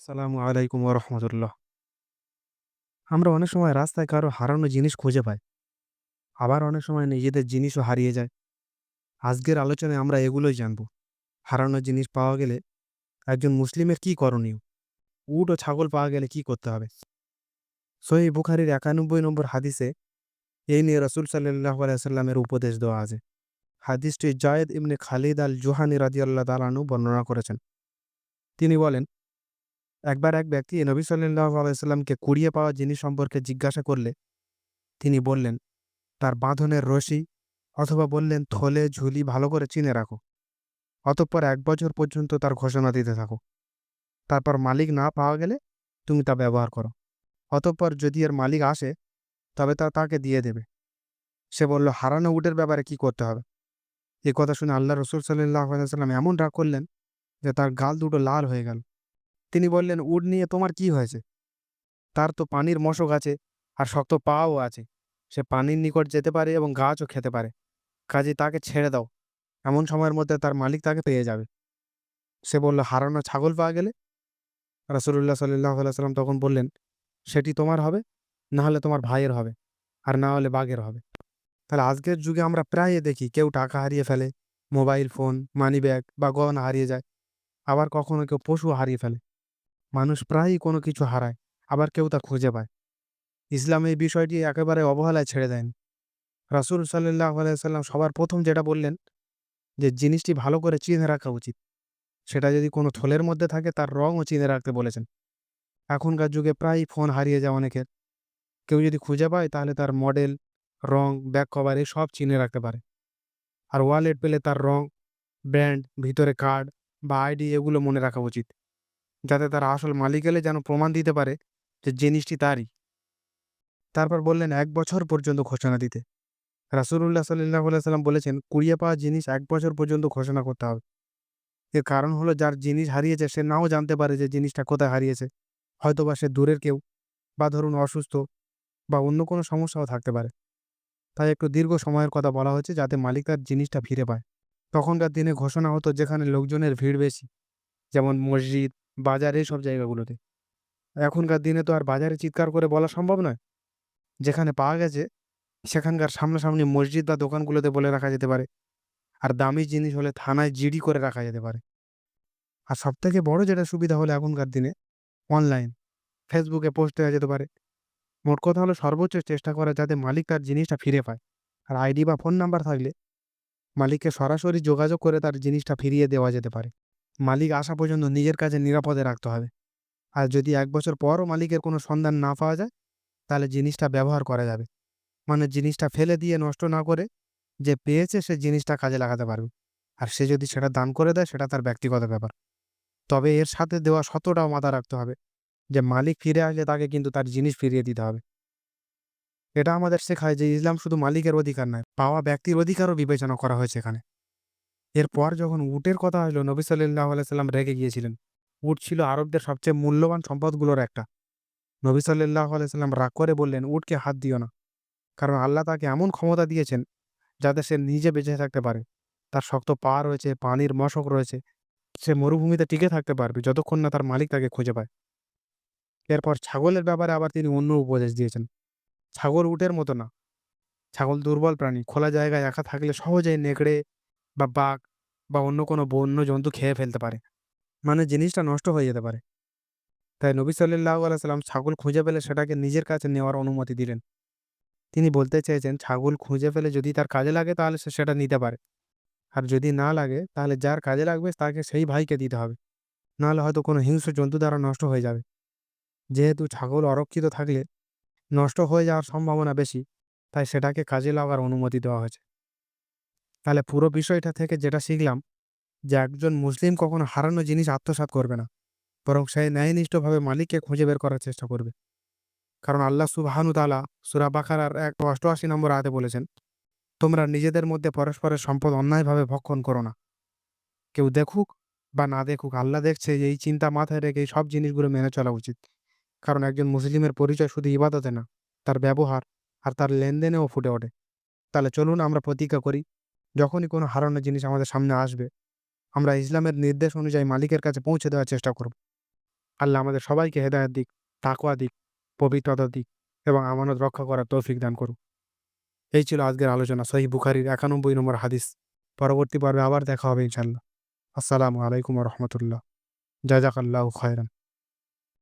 সালামু আলাইকুম রহমতুল্লাহ। আমরা অনেক সময় রাস্তায় কারও হারানো জিনিস খুঁজে পাই। আবার অনেক সময় নিজেদের জিনিসও হারিয়ে যায়। আজকের আলোচনায় আমরা এগুলোই জানব। হারানো জিনিস পাওয়া গেলে একজন মুসলিমের কি করণীয়? উট ও ছাগল পাওয়া গেলে কি করতে হবে? সহি বুখারির একানব্বই নম্বর হাদিসে এই নিয়ে রসুল সাল্লাহ আলাইসাল্লামের উপদেশ দেওয়া আছে। হাদিসটি জায়েদ ইবনে খালিদ আল জুহানি রাজিয়াল্লাহ তালানু বর্ণনা করেছেন। তিনি বলেন একবার এক ব্যক্তি নবী সাল্লাহ আলাইসাল্লামকে কুড়িয়ে পাওয়া জিনিস সম্পর্কে জিজ্ঞাসা করলে, তিনি বললেন, তার বাঁধনের রশি অথবা বললেন, থলে, ঝুলি ভালো করে চিনে রাখো। অতঃপর এক বছর পর্যন্ত তার ঘোষণা দিতে থাকো। তারপর মালিক না পাওয়া গেলে তুমি তা ব্যবহার করো। অতঃপর যদি এর মালিক আসে, তবে তা তাকে দিয়ে দেবে। সে বলল, হারানো উটের ব্যাপারে কি করতে হবে? এ কথা শুনে আল্লাহ রসুল সাল্লাহ আলাইসাল্লাম এমন রাগ করলেন যে তার গাল দুটো লাল হয়ে গেল। তিনি বললেন, উট নিয়ে তোমার কি হয়েছে? তার তো পানির মশক আছে আর শক্ত পাও আছে। সে পানির নিকট যেতে পারে এবং গাছও খেতে পারে। কাজে তাকে ছেড়ে দাও। এমন সময়ের মধ্যে তার মালিক তাকে পেয়ে যাবে। সে বলল, হারানো ছাগল পাওয়া গেলে? রাসুল্লাহ সাল্লাহ সাল্লাম তখন বললেন, সেটি তোমার হবে না হলে তোমার ভাইয়ের হবে আর না হলে বাঘের হবে। তাহলে আজকের যুগে আমরা প্রায় দেখি কেউ টাকা হারিয়ে ফেলে, মোবাইল ফোন মানি ব্যাগ বা গহনা হারিয়ে যায়। আবার কখনো কেউ পশু হারিয়ে ফেলে। মানুষ প্রায়ই কোনো কিছু হারায়, আবার কেউ তা খুঁজে পায়। ইসলাম এই বিষয়টি একেবারে অবহেলায় ছেড়ে দেয়নি। রাসুল সাল্লাহ আলাইসাল্লাম সবার প্রথম যেটা বললেন, যে জিনিসটি ভালো করে চিনে রাখা উচিত। সেটা যদি কোনো থলের মধ্যে থাকে, তার রঙও চিনে রাখতে বলেছেন। এখনকার যুগে প্রায়ই ফোন হারিয়ে যায় অনেকের। কেউ যদি খুঁজে পায়, তাহলে তার মডেল, রং, ব্যাক কভার সব চিনে রাখতে পারে। আর ওয়ালেট পেলে তার রং, ব্র্যান্ড, ভিতরে কার্ড বা আইডি এগুলো মনে রাখা উচিত। যাতে তার আসল মালিক এলে যেন প্রমাণ দিতে পারে যে জিনিসটি তারই। তারপর বললেন, এক বছর পর্যন্ত ঘোষণা দিতে। রাসুল্লাহ সাল্লাহ সাল্লাম বলেছেন, কুড়িয়ে পাওয়া জিনিস এক বছর পর্যন্ত ঘোষণা করতে হবে। এর কারণ হলো, যার জিনিস হারিয়েছে, সে নাও জানতে পারে যে জিনিসটা কোথায় হারিয়েছে। হয়তোবা সে দূরের কেউ বা ধরুন অসুস্থ বা অন্য কোনো সমস্যাও থাকতে পারে। তাই একটু দীর্ঘ সময়ের কথা বলা হচ্ছে যাতে মালিক তার জিনিসটা ফিরে পায়। তখনকার দিনে ঘোষণা হতো যেখানে লোকজনের ভিড় বেশি, যেমন মসজিদ বাজার সব জায়গাগুলোতে। এখনকার দিনে তো আর বাজারে চিৎকার করে বলা সম্ভব নয়। যেখানে পাওয়া গেছে, সেখানকার সামনাসামনি মসজিদ বা দোকানগুলোতে বলে রাখা যেতে পারে। আর দামি জিনিস হলে থানায় জিডি করে রাখা যেতে পারে। আর সবথেকে বড় যেটা সুবিধা হলো এখনকার দিনে অনলাইন ফেসবুকে পোস্ট দেওয়া যেতে পারে। মোট কথা হলো সর্বোচ্চ চেষ্টা করা যাতে মালিক তার জিনিসটা ফিরে পায়। আর আইডি বা ফোন নাম্বার থাকলে, মালিককে সরাসরি যোগাযোগ করে তার জিনিসটা ফিরিয়ে দেওয়া যেতে পারে। মালিক আসা পর্যন্ত নিজের কাছে নিরাপদে রাখতে হবে। আর যদি এক বছর পরও মালিকের কোনো সন্ধান না পাওয়া যায়, তাহলে জিনিসটা ব্যবহার করা যাবে। মানে জিনিসটা ফেলে দিয়ে নষ্ট না করে যে পেয়েছে, সে জিনিসটা কাজে লাগাতে পারবে। আর সে যদি সেটা দান করে দেয়, সেটা তার ব্যক্তিগত ব্যাপার। তবে এর সাথে দেওয়া শতটাও মাথা রাখতে হবে যে মালিক ফিরে আসলে তাকে কিন্তু তার জিনিস ফিরিয়ে দিতে হবে। এটা আমাদের শেখায় যে ইসলাম শুধু মালিকের অধিকার নয়, পাওয়া ব্যক্তির অধিকারও বিবেচনা করা হয়েছে এখানে। এরপর যখন উটের কথা আসলো, নবী সাল্লাহ আলাইসাল্লাম রেগে গিয়েছিলেন। উট ছিল আরবদের সবচেয়ে মূল্যবান সম্পদগুলোর একটা। নবী সাল্লাহ আলাইসাল্লাম রাগ করে বললেন, উটকে হাত দিও না। কারণ আল্লাহ তাকে এমন ক্ষমতা দিয়েছেন, যাতে সে নিজে বেঁচে থাকতে পারে। তার শক্ত পা রয়েছে, পানির মশক রয়েছে, সে মরুভূমিতে টিকে থাকতে পারবে, যতক্ষণ না তার মালিক তাকে খুঁজে পায়। এরপর ছাগলের ব্যাপারে আবার তিনি অন্য উপদেশ দিয়েছেন। ছাগল উটের মতো না। ছাগল দুর্বল প্রাণী, খোলা জায়গায় একা থাকলে সহজেই নেকড়ে বা বাঘ বা অন্য কোনো বন্য জন্তু খেয়ে ফেলতে পারে। মানে জিনিসটা নষ্ট হয়ে যেতে পারে। তাই নবী সাল্লাহ আলাইসাল্লাম ছাগল খুঁজে পেলে সেটাকে নিজের কাছে নেওয়ার অনুমতি দিলেন। তিনি বলতে চেয়েছেন, ছাগল খুঁজে ফেলে যদি তার কাজে লাগে তাহলে সে সেটা নিতে পারে। আর যদি না লাগে তাহলে যার কাজে লাগবে তাকে সেই ভাইকে দিতে হবে। নাহলে হয়তো কোনো হিংস্র জন্তু দ্বারা নষ্ট হয়ে যাবে। যেহেতু ছাগল অরক্ষিত থাকলে নষ্ট হয়ে যাওয়ার সম্ভাবনা বেশি, তাই সেটাকে কাজে লাগার অনুমতি দেওয়া হয়েছে। তাহলে পুরো বিষয়টা থেকে যেটা শিখলাম যে একজন মুসলিম কখনো হারানো জিনিস আত্মসাৎ করবে না। বরং সে ন্যায়নিষ্ঠভাবে মালিককে খুঁজে বের করার চেষ্টা করবে। কারণ আল্লাহ সুবাহানু তালা সুরা বাখারার এক অষ্টআশি নম্বর আয়াতে বলেছেন, তোমরা নিজেদের মধ্যে পরস্পরের সম্পদ অন্যায়ভাবে ভক্ষণ করো না। কেউ দেখুক বা না দেখুক, আল্লাহ দেখছে যে এই চিন্তা মাথায় রেখে সব জিনিসগুলো মেনে চলা উচিত। কারণ একজন মুসলিমের পরিচয় শুধু ইবাদতে না, তার ব্যবহার আর তার লেনদেনেও ফুটে ওঠে। তাহলে চলুন আমরা প্রতিজ্ঞা করি যখনই কোনো হারানো জিনিস আমাদের সামনে আসবে আমরা ইসলামের নির্দেশ অনুযায়ী মালিকের কাছে পৌঁছে দেওয়ার চেষ্টা করব আল্লাহ আমাদের সবাইকে হেদায়ত দিক, তাকওয়া দিক, পবিত্রতা দিক এবং আমানত রক্ষা করার তৌফিক দান করুক। এই ছিল আজকের আলোচনা সহিহ বুখারীর ৯১ নম্বর হাদিস। পরবর্তী পর্বে আবার দেখা হবে ইনশাল্লাহ আসসালামু আলাইকুম রহমতুল্লাহ। জাযাকাল্লাহু খায়রান।